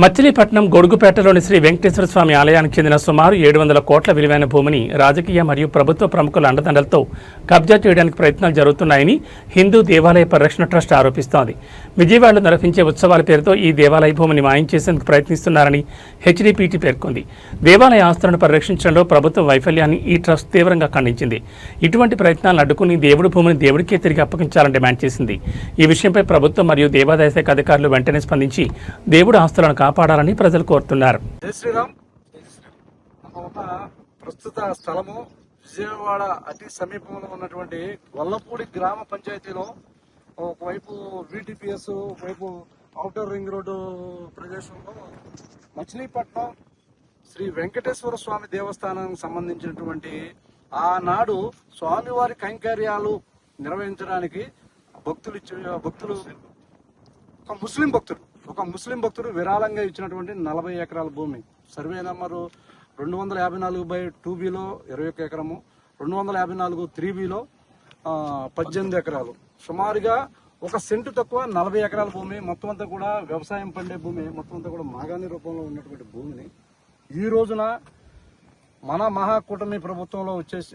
మచిలీపట్నం గొడుగుపేటలోని శ్రీ వెంకటేశ్వర స్వామి ఆలయానికి చెందిన సుమారు ఏడు వందల కోట్ల విలువైన భూమిని రాజకీయ మరియు ప్రభుత్వ ప్రముఖుల అండదండలతో కబ్జా చేయడానికి ప్రయత్నాలు జరుగుతున్నాయని హిందూ దేవాలయ పరిరక్షణ ట్రస్ట్ ఆరోపిస్తోంది. విజయవాడలో నిర్వహించే ఉత్సవాల పేరుతో ఈ దేవాలయ భూమిని మాయం చేసేందుకు ప్రయత్నిస్తున్నారని హెచ్డిపిటి పేర్కొంది. దేవాలయ ఆస్తులను పరిరక్షించడంలో ప్రభుత్వ వైఫల్యాన్ని ఈ ట్రస్ట్ తీవ్రంగా ఖండించింది. ఇటువంటి ప్రయత్నాలను అడ్డుకుని దేవుడి భూమిని దేవుడికే తిరిగి అప్పగించాలని డిమాండ్ చేసింది. ఈ విషయంపై ప్రభుత్వం మరియు దేవాదాయ శాఖ అధికారులు వెంటనే స్పందించి దేవుడి ఆస్తులను కాపాడాలని ప్రజలు కోరుతున్నారు. జై శ్రీరామ్. ప్రస్తుత స్థలము విజయవాడ అతి సమీపంలో ఉన్నటువంటి వల్లపూడి గ్రామ పంచాయతీలో ఒకవైపు విటిపిఎస్ ఒకవైపు అవుటర్ రింగ్ రోడ్డు ప్రదేశంలో మచిలీపట్నం శ్రీ వెంకటేశ్వర స్వామి దేవస్థానానికి సంబంధించినటువంటి ఆనాడు స్వామివారి కైంకర్యాలు నిర్వహించడానికి భక్తులు భక్తులు ఒక ముస్లిం భక్తుడు. ఒక ముస్లిం భక్తుడు విరాళంగా ఇచ్చినటువంటి నలభై ఎకరాల భూమి. సర్వే నెంబరు రెండు వందల యాభై నాలుగు బై టూ బిలో ఇరవై ఒక్క ఎకరము రెండు వందల యాభై నాలుగు త్రీ బిలో పద్దెనిమిది ఎకరాలు. సుమారుగా ఒక సెంటు తక్కువ నలభై ఎకరాల భూమి మొత్తం అంతా కూడా వ్యవసాయం పండే భూమి మొత్తం అంతా కూడా మాగాణి రూపంలో ఉన్నటువంటి భూమిని. ఈ రోజున మన మహాకూటమి ప్రభుత్వంలో వచ్చేసి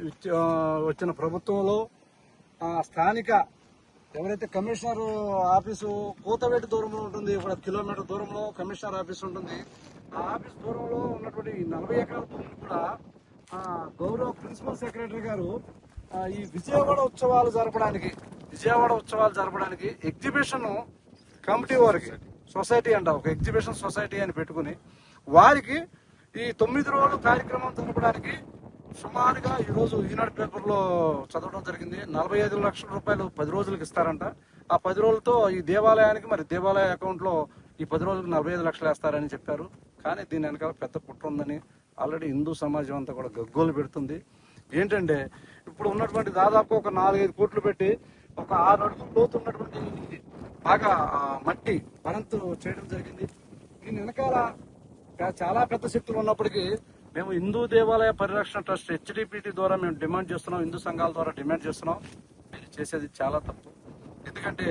వచ్చిన ప్రభుత్వంలో స్థానిక ఎవరైతే కమిషనర్ ఆఫీసు కూతవేటి దూరంలో ఉంటుంది ఒక కిలోమీటర్ దూరంలో కమిషనర్ ఆఫీస్ ఉంటుంది ఆ ఆఫీస్ దూరంలో ఉన్నటువంటి నలభై ఎకరాల భూమిని కూడా గౌరవ ప్రిన్సిపల్ సెక్రటరీ గారు ఈ విజయవాడ ఉత్సవాలు జరపడానికి విజయవాడ ఉత్సవాలు జరపడానికి ఎగ్జిబిషన్ కమిటీ వారికి సొసైటీ అంట ఒక ఎగ్జిబిషన్ సొసైటీ అని పెట్టుకుని వారికి ఈ తొమ్మిది రోజుల కార్యక్రమం జరపడానికి సుమారుగా ఈ రోజు ఈనాడు పేపర్లో చదవడం జరిగింది. నలభై ఐదు లక్షల రూపాయలు పది రోజులకు ఇస్తారంట. ఆ పది రోజులతో ఈ దేవాలయానికి మరి దేవాలయ అకౌంట్లో ఈ పది రోజులకు నలభై ఐదు లక్షలు వేస్తారని చెప్పారు. కానీ దీని వెనకాల పెద్ద కుట్ర ఉందని ఆల్రెడీ హిందూ సమాజం అంతా కూడా గగ్గోలు పెడుతుంది. ఏంటంటే ఇప్పుడు ఉన్నటువంటి దాదాపు ఒక నాలుగైదు కోట్లు పెట్టి ఒక ఆరు అడుగులు లోతు ఉన్నటువంటి బాగా మట్టి మరంతు చేయడం జరిగింది. దీని వెనకాల చాలా పెద్ద శక్తులు ఉన్నప్పటికీ మేము హిందూ దేవాలయ పరిరక్షణ ట్రస్ట్ హెచ్డిపిటి ద్వారా మేము డిమాండ్ చేస్తున్నాం హిందూ సంఘాల ద్వారా డిమాండ్ చేస్తున్నాం. మీరు చేసేది చాలా తప్పు. ఎందుకంటే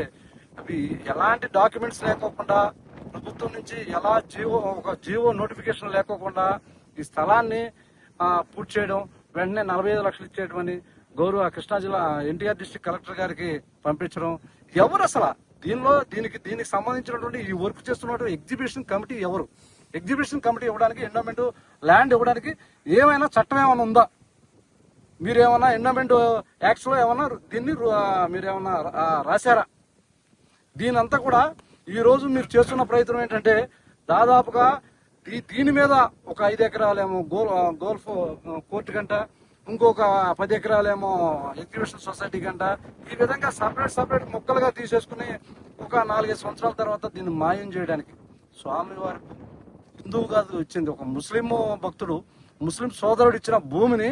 అవి ఎలాంటి డాక్యుమెంట్స్ లేకోకుండా ప్రభుత్వం నుంచి ఎలా జీవో ఒక జీవో నోటిఫికేషన్ లేకోకుండా ఈ స్థలాన్ని పూర్తి చేయడం వెంటనే నలభై ఐదు లక్షలు ఇచ్చేయడమని గౌరవ కృష్ణా జిల్లా ఎన్టీఆర్ డిస్ట్రిక్ట్ కలెక్టర్ గారికి పంపించడం. ఎవరు అసలు? దీనిలో దీనికి దీనికి సంబంధించినటువంటి ఈ వర్క్ చేస్తున్నటువంటి ఎగ్జిబిషన్ కమిటీ ఎవరు? ఎగ్జిబిషన్ కమిటీ ఇవ్వడానికి ఎండోమెంట్ ల్యాండ్ ఇవ్వడానికి ఏమైనా చట్టం ఏమైనా ఉందా? మీరేమన్నా ఎండోమెంట్ యాక్ట్స్ ఏమైనా దీన్ని మీరు ఏమైనా మీరేమన్నా రాశారా? దీనంతా కూడా ఈరోజు మీరు చేస్తున్న ప్రయత్నం ఏంటంటే దాదాపుగా దీని మీద ఒక ఐదు ఎకరాలేమో గోల్ గోల్ఫ్ కోర్టు గంట ఇంకొక పది ఎకరాలేమో ఎగ్జిబిషన్ సొసైటీ గంట ఈ విధంగా సపరేట్ సపరేట్ ముక్కలుగా తీసేసుకుని ఒక నాలుగైదు సంవత్సరాల తర్వాత దీన్ని మాయం చేయడానికి స్వామివారి హిందువు కాదు ఇచ్చింది ఒక ముస్లిం భక్తుడు ముస్లిం సోదరుడు ఇచ్చిన భూమిని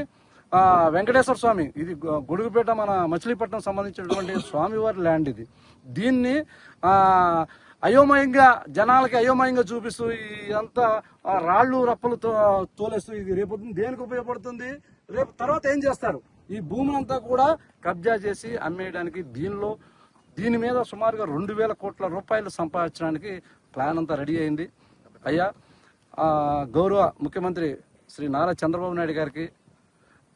ఆ, వెంకటేశ్వర స్వామి ఇది గొడుగుపేట మన మచిలీపట్నం సంబంధించినటువంటి స్వామివారి ల్యాండ్ ఇది. దీన్ని ఆ అయోమయంగా జనాలకి అయోమయంగా చూపిస్తూ ఇదంతా రాళ్ళు రప్పలు తో- తోలేస్తూ ఇది రేపు దేనికి ఉపయోగపడుతుంది? రేపు తర్వాత ఏం చేస్తారు? ఈ భూమిని అంతా కూడా కబ్జా చేసి అమ్మేయడానికి దీనిలో దీని మీద సుమారుగా రెండు వేల కోట్ల రూపాయలు సంపాదించడానికి ప్లాన్ అంతా రెడీ అయింది. అయ్యా గౌరవ ముఖ్యమంత్రి శ్రీ నారా చంద్రబాబు నాయుడు గారికి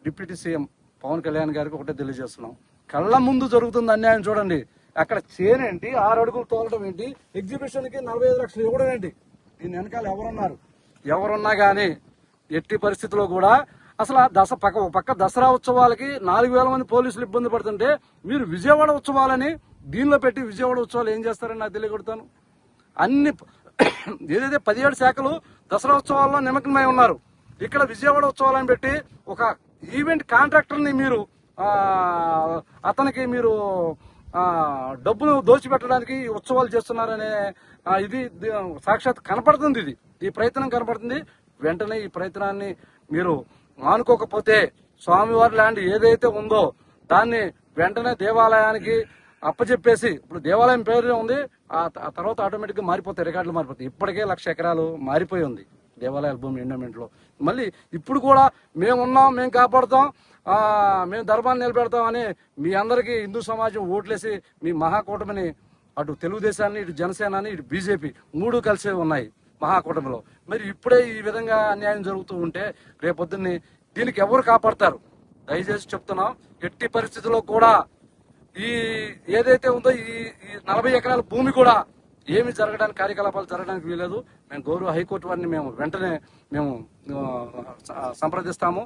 డిప్యూటీ సీఎం పవన్ కళ్యాణ్ గారికి ఒకటే తెలియజేస్తున్నాం. కళ్ళ ముందు జరుగుతుంది అన్యాయం చూడండి. అక్కడ చేనేంటి ఆరు అడుగులు తోలడం ఏంటి? ఎగ్జిబిషన్కి నలభై ఐదు లక్షలు ఇవ్వడం ఏంటి? దీని వెనకాల ఎవరున్నారు? ఎవరున్నా కానీ ఎట్టి పరిస్థితిలో కూడా అసలు దస పక్క పక్క దసరా ఉత్సవాలకి నాలుగు వేల మంది పోలీసులు ఇబ్బంది పడుతుంటే మీరు విజయవాడ ఉత్సవాలని దీనిలో పెట్టి విజయవాడ ఉత్సవాలు ఏం చేస్తారని నాకు తెలియకొడతాను అన్ని ఏదైతే పదిహేడు శాఖలు దసరా ఉత్సవాల్లో నిమగ్నమై ఉన్నారు. ఇక్కడ విజయవాడ ఉత్సవాలను పెట్టి ఒక ఈవెంట్ కాంట్రాక్టర్ని మీరు అతనికి మీరు డబ్బులు దోచిపెట్టడానికి ఈ ఉత్సవాలు చేస్తున్నారనే ఇది సాక్షాత్ కనపడుతుంది ఇది. ఈ ప్రయత్నం కనపడుతుంది. వెంటనే ఈ ప్రయత్నాన్ని మీరు ఆనుకోకపోతే స్వామివారి ల్యాండ్ ఏదైతే ఉందో దాన్ని వెంటనే దేవాలయానికి అప్పచెప్పేసి ఇప్పుడు దేవాలయం పేరు ఉంది ఆ తర్వాత ఆటోమేటిక్గా మారిపోతాయి రికార్డులు మారిపోతాయి. ఇప్పటికే లక్ష ఎకరాలు మారిపోయి ఉంది దేవాలయాల భూమి ఎండమెంట్లో. మళ్ళీ ఇప్పుడు కూడా మేము ఉన్నాం మేము కాపాడుతాం మేము ధర్మాన్ని నిలబెడతాం అని మీ అందరికీ హిందూ సమాజం ఓట్లేసి మీ మహాకూటమిని అటు తెలుగుదేశాన్ని ఇటు జనసేనని ఇటు బీజేపీ మూడు కలిసే ఉన్నాయి మహాకూటమిలో. మరి ఇప్పుడే ఈ విధంగా అన్యాయం జరుగుతూ ఉంటే రేపొద్దున్నే దీనికి ఎవరు కాపాడతారు? దయచేసి చెప్తున్నాం ఎట్టి పరిస్థితుల్లో కూడా ఈ ఏదైతే ఉందో ఈ ఈ నలభై ఎకరాల భూమి కూడా ఏమి జరగడానికి కార్యకలాపాలు జరగడానికి వీలేదు మేము గౌరవ హైకోర్టు వారిని మేము వెంటనే మేము సంప్రదిస్తాము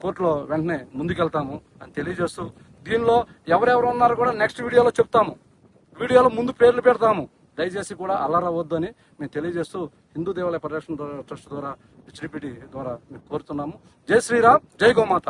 కోర్టులో వెంటనే ముందుకెళ్తాము అని తెలియజేస్తూ దీనిలో ఎవరెవరు ఉన్నారో కూడా నెక్స్ట్ వీడియోలో చెప్తాము వీడియోలో ముందు పేర్లు పెడతాము దయచేసి కూడా అల్లరవద్దు అని మేము తెలియజేస్తూ హిందూ దేవాలయ పరిరక్షణ ద్వారా- ట్రస్ట్ ద్వారా హెచ్డిపిటి ద్వారా మేము కోరుతున్నాము జై శ్రీరామ్ జై గోమాత